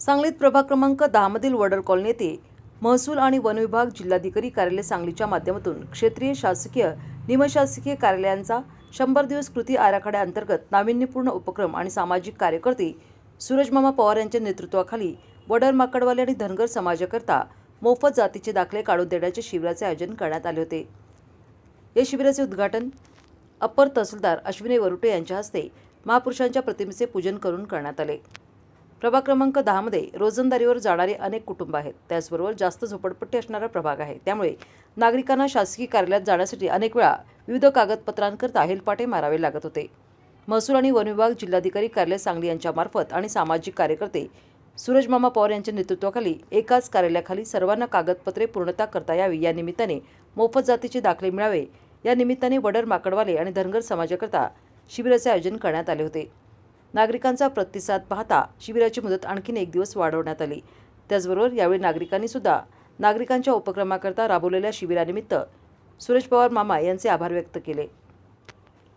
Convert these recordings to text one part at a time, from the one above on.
सांगलीत प्रभाग क्रमांक दहामधील वडर कॉलनी येथे महसूल आणि वन विभाग जिल्हाधिकारी कार्यालय सांगलीच्या माध्यमातून क्षेत्रीय शासकीय निमशासकीय कार्यालयांचा शंभर दिवस कृती आराखड्याअंतर्गत नाविन्यपूर्ण उपक्रम आणि सामाजिक कार्यकर्ते सूरजमामा पवार यांच्या नेतृत्वाखाली वडर माकडवाले आणि धनगर समाजाकरता मोफत जातीचे दाखले काढून देण्याचे शिबिराचे आयोजन करण्यात आले होते. या शिबिराचे उद्घाटन अप्पर तहसीलदार अश्विनी वरुटे यांच्या हस्ते महापुरुषांच्या प्रतिमेचे पूजन करून करण्यात आले. प्रभाग क्रमांक दहामध्ये रोजंदारीवर जाणारे अनेक कुटुंब आहेत. त्याचबरोबर जास्त झोपडपट्टी असणारा प्रभाग आहे. त्यामुळे नागरिकांना शासकीय कार्यालयात जाण्यासाठी अनेक वेळा विविध कागदपत्रांकरता हेलपाटे मारावे लागत होते. महसूल आणि वन विभाग जिल्हाधिकारी कार्यालय सांगली यांच्यामार्फत आणि सामाजिक कार्यकर्ते सूरजमामा पवार यांच्या नेतृत्वाखाली एकाच कार्यालयाखाली सर्वांना कागदपत्रे पूर्णता करता यावी या निमित्ताने मोफत जातीचे दाखले मिळावे. या निमित्ताने वडर माकडवाले आणि धनगर समाजाकरता शिबिराचे आयोजन करण्यात आले होते. नागरिकांचा प्रतिसाद पाहता शिबिराची मुदत आणखीन एक दिवस वाढवण्यात आली. त्याचबरोबर यावेळी नागरिकांनी सुद्धा नागरिकांच्या उपक्रमाकरता राबवलेल्या शिबिरानिमित्त सुरेश पवार मामा यांचे आभार व्यक्त केले.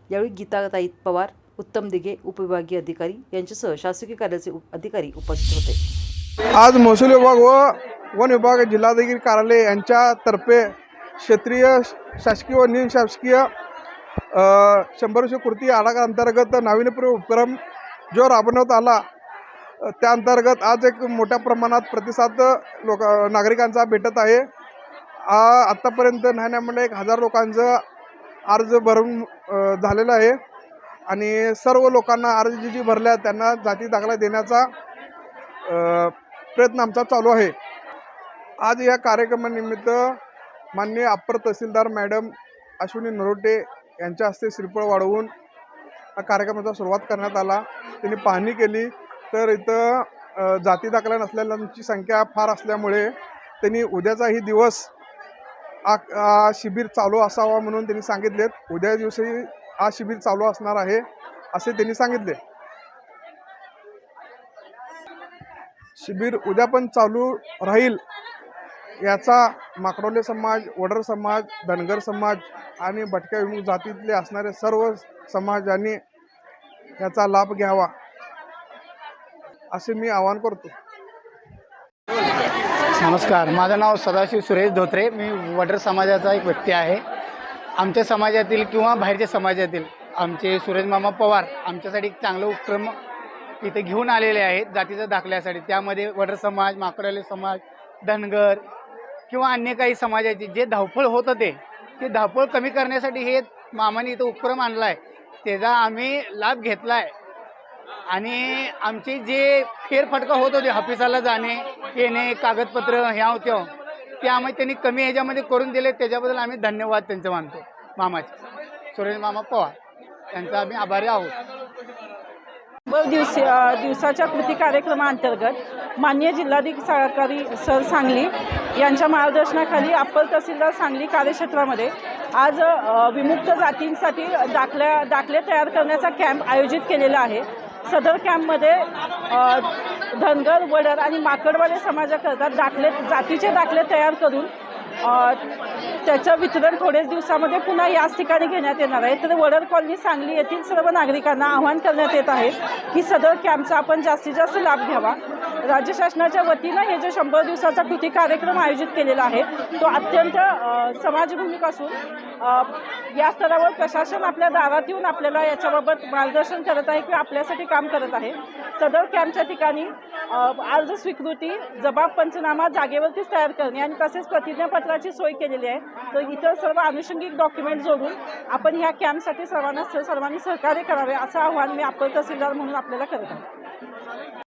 यावेळी गीताताई पवार उत्तम दिघे उपविभागीय अधिकारी यांच्यासह शासकीय कार्याचे उप- अधिकारी उपस्थित होते. आज महसूल विभाग व वन विभाग जिल्हाधिकारी कार्यालय यांच्यातर्फे क्षेत्रीय शासकीय व निमशासकीय शंभर वर्ष कृती आराखडा अंतर्गत नावीन्यपूर्व उपक्रम जो राबवण्यात आला त्याअंतर्गत त्या अंतर्गत आज एक मोठ्या प्रमाणात प्रतिसाद लोक नागरिकांचा भेटत आहे. आत्तापर्यंत न्यायालयामध्ये एक हजार लोकांचं अर्ज भरून झालेलं आहे. आणि सर्व लोकांना अर्ज जी जी भरल्या त्यांना जाती दाखला देण्याचा प्रयत्न आमचा चालू आहे. आज या कार्यक्रमानिमित्त माननीय अप्पर तहसीलदार मॅडम अश्विनी नरोटे यांच्या हस्ते श्रीफळ वाढवून हा कार्यक्रमाचा सुरुवात करण्यात आला. त्यांनी पाहणी केली. तर इथं जाती दाखला नसलेल्यांची संख्या फार असल्यामुळे त्यांनी उद्याचाही दिवस हा शिबिर चालू असावा म्हणून त्यांनी सांगितलेत. उद्या दिवशी हा शिबिर चालू असणार आहे असे त्यांनी सांगितले. शिबिर उद्या पण चालू राहील. याचा माकडोले समाज वडर समाज धनगर समाज आणि भटक्या विमुख जातीतले असणारे सर्व समाजाने याचा लाभ घ्यावा असे मी आवाहन करतो. नमस्कार माझं नाव सदाशिव सुरेश धोत्रे. मी वडर समाजाचा एक व्यक्ती आहे. आमच्या समाजातील किंवा बाहेरच्या समाजातील आमचे सुरेश मामा पवार आमच्यासाठी एक चांगलं उपक्रम इथे घेऊन आलेले आहेत जातीच्या दाखल्यासाठी. त्यामध्ये वडर समाज माकडोले समाज धनगर किंवा अन्य काही समाजाचे जे धावपळ होत होते ते धावपळ कमी करण्यासाठी हे मामाने इथं उपक्रम आणला आहे त्याचा आम्ही लाभ घेतला आहे आणि आमचे जे फेरफटका होत होते ऑफिसाला जाणे येणे कागदपत्र ह्या होत्या ते आम्ही त्यांनी कमी ह्याच्यामध्ये करून दिले त्याच्याबद्दल आम्ही धन्यवाद त्यांचे मानतो मामाचे. सुरेश मामा पवार यांचा आम्ही आभारी आहोत. दिवस दिवसाच्या कृती कार्यक्रमाअंतर्गत मान्य जिल्हाधिकारी सर सांगली यांच्या मार्गदर्शनाखाली अप्पर तहसीलदार सांगली कार्यक्षेत्रामध्ये आज विमुक्त जातींसाठी दाखल्या दाखले तयार करण्याचा कॅम्प आयोजित केलेला आहे. सदर कॅम्पमध्ये धनगर वडर आणि माकडवाले समाजाकरता दाखले जातीचे दाखले तयार करून त्याचं वितरण थोड्याच दिवसामध्ये पुन्हा याच ठिकाणी घेण्यात येणार आहे. तर वडर कॉलनी सांगली येथील सर्व नागरिकांना आवाहन करण्यात येत आहे की सदर कॅम्पचा आपण जास्तीत जास्त लाभ घ्यावा. राज्य शासनाच्या वतीनं हे जे शंभर दिवसाचा कृती कार्यक्रम आयोजित केलेला आहे तो अत्यंत समाजभूमिक असून या स्तरावर प्रशासन आपल्या दारात येऊन आपल्याला याच्याबाबत मार्गदर्शन करत आहे किंवा आपल्यासाठी काम करत आहे. सदर कॅम्पच्या ठिकाणी अर्ज स्वीकृती जबाब पंचनामा जागेवरतीच तयार करणे आणि तसेच प्रतिज्ञापत्राची सोय केलेली आहे. तर इतर सर्व आनुषंगिक डॉक्युमेंट जोडून आपण ह्या कॅम्पसाठी सर्वांना सर्वांनी सहकार्य करावे असं आव्हान मी आपण तहसीलदार म्हणून आपल्याला करत आहे.